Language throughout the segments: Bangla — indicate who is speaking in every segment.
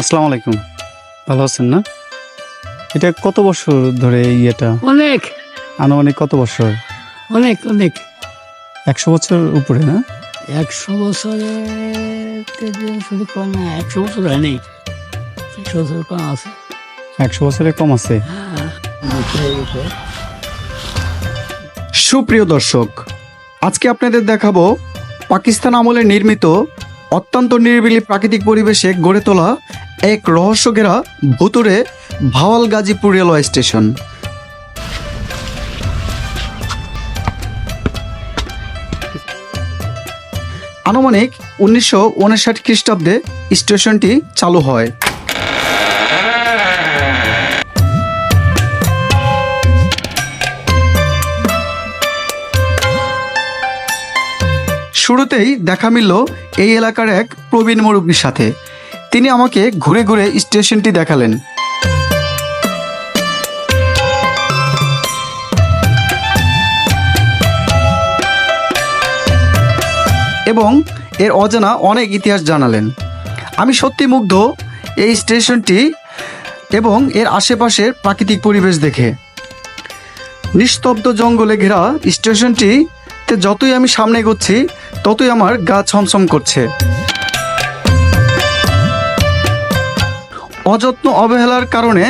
Speaker 1: আসসালামু আলাইকুম। ভালো আছেন না? এটা কত বছর ধরে এই ইয়েটা?
Speaker 2: অনেক।
Speaker 1: আনুমানিক কত বছর?
Speaker 2: অনেক অনেক।
Speaker 1: একশো বছর উপরে না?
Speaker 2: একশো বছরে শুধু কম না একশো বছর হয়নি। একশো বছর কম আছে।
Speaker 1: একশো বছরের কম আছে। সুপ্রিয় দর্শক আজকে আপনাদের দেখাবো পাকিস্তান আমলে নির্মিত অত্যন্ত নিরিবিলি প্রাকৃতিক পরিবেশে গড়ে তোলা এক রহস্য ঘেরা ভুতুরে ভাওয়াল গাজীপুর রেলওয়ে স্টেশন। আনুমানিক উনিশশো উনষাট খ্রিস্টাব্দে স্টেশনটি চালু হয়। শুরুতেই দেখা মিলল এই এলাকার এক প্রবীণ মুরব্বীর সাথে। তিনি আমাকে ঘুরে ঘুরে স্টেশনটি দেখালেন। এবং এর অজানা অনেক ইতিহাস জানালেন। আমি সত্যি মুগ্ধ এই স্টেশনটি এবং এর আশেপাশের প্রাকৃতিক পরিবেশ দেখে। নিস্তব্ধ জঙ্গলে ঘেরা স্টেশনটিতে যতই আমি সামনে এগোচ্ছি, ততই আমার গা ছমছম করছে। অযত্ন অবহেলার কারণে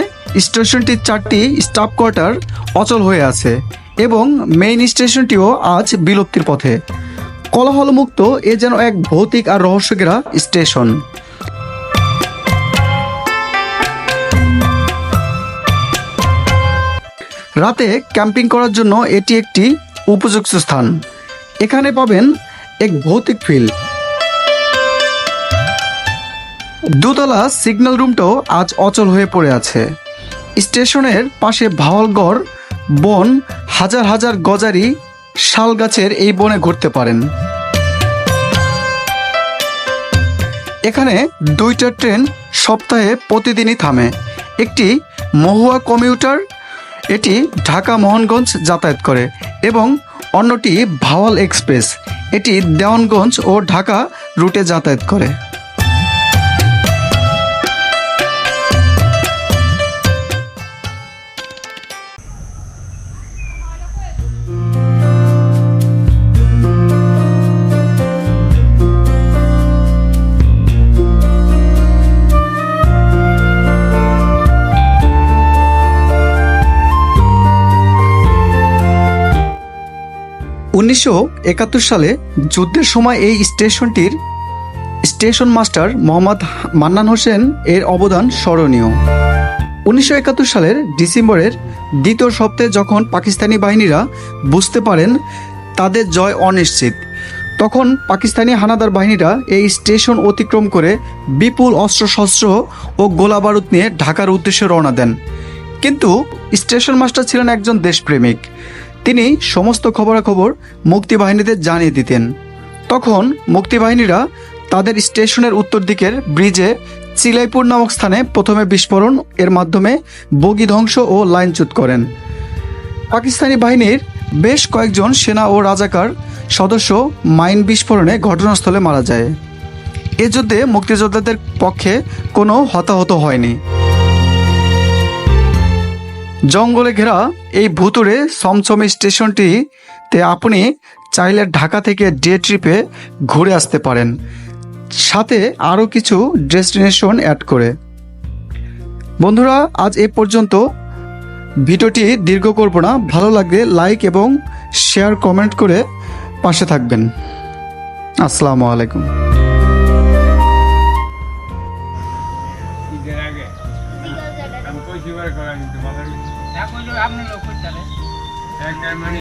Speaker 1: স্টেশনটির চারটি স্টাফ কোয়ার্টার অচল হয়ে আছে এবং মেইন স্টেশনটিও আজ বিলুপ্তির পথে। কোলাহলমুক্ত এ যেন এক ভৌতিক আর রহস্যঘেরা স্টেশন। রাতে ক্যাম্পিং করার জন্য এটি একটি উপযুক্ত স্থান। এখানে পাবেন এক ভৌতিক ফিল। দোতলা সিগন্যাল রুমটাও আজ অচল হয়ে পড়ে আছে। স্টেশনের পাশে ভাওয়ালগড়, বন, হাজার হাজার গজারি, শাল গাছের এই বনে ঘুরতে পারেন। এখানে দুইটা ট্রেন সপ্তাহে প্রতিদিনই থামে। একটি মহুয়া কমিউটার, এটি ঢাকা মোহনগঞ্জ যাতায়াত করে এবং অন্যটি ভাওয়াল এক্সপ্রেস। এটি দেওয়ানগঞ্জ ও ঢাকা রুটে যাতায়াত করে। উনিশশো একাত্তর সালে যুদ্ধের সময় এই স্টেশনটির স্টেশন মাস্টার মোহাম্মদ মান্নান হোসেন এর অবদান স্মরণীয়। উনিশশো একাত্তর সালের ডিসেম্বরের দ্বিতীয় সপ্তাহে যখন পাকিস্তানি বাহিনীরা বুঝতে পারেন তাদের জয় অনিশ্চিত, তখন পাকিস্তানি হানাদার বাহিনীরা এই স্টেশন অতিক্রম করে বিপুল অস্ত্রশস্ত্র ও গোলাবারুদ নিয়ে ঢাকার উদ্দেশ্যে রওনা দেন। কিন্তু স্টেশন মাস্টার ছিলেন একজন দেশপ্রেমিক। তিনি সমস্ত খবরাখবর মুক্তিবাহিনীদের জানিয়ে দিতেন। তখন মুক্তিবাহিনীরা তাদের স্টেশনের উত্তর দিকের ব্রিজে চিলাইপুর নামক স্থানে প্রথমে বিস্ফোরণ এর মাধ্যমে বগি ধ্বংস ও লাইনচ্যুত করেন। পাকিস্তানি বাহিনীর বেশ কয়েকজন সেনা ও রাজাকার সদস্য মাইন বিস্ফোরণে ঘটনাস্থলে মারা যায়। এ যুদ্ধে মুক্তিযোদ্ধাদের পক্ষে কোনো হতাহত হয়নি। জঙ্গলে ঘেরা এই ভুতুরে সমসম স্টেশনটিতে আপনি চাইলে ঢাকা থেকে ডে ট্রিপে ঘুরে আসতে পারেন। সাথে আরও কিছু ডেস্টিনেশন অ্যাড করে। বন্ধুরা, আজ এ পর্যন্ত। ভিডিওটি দীর্ঘ করব না। ভালো লাগলে লাইক এবং শেয়ার কমেন্ট করে পাশে থাকবেন। আসসালামু আলাইকুম।
Speaker 3: আমি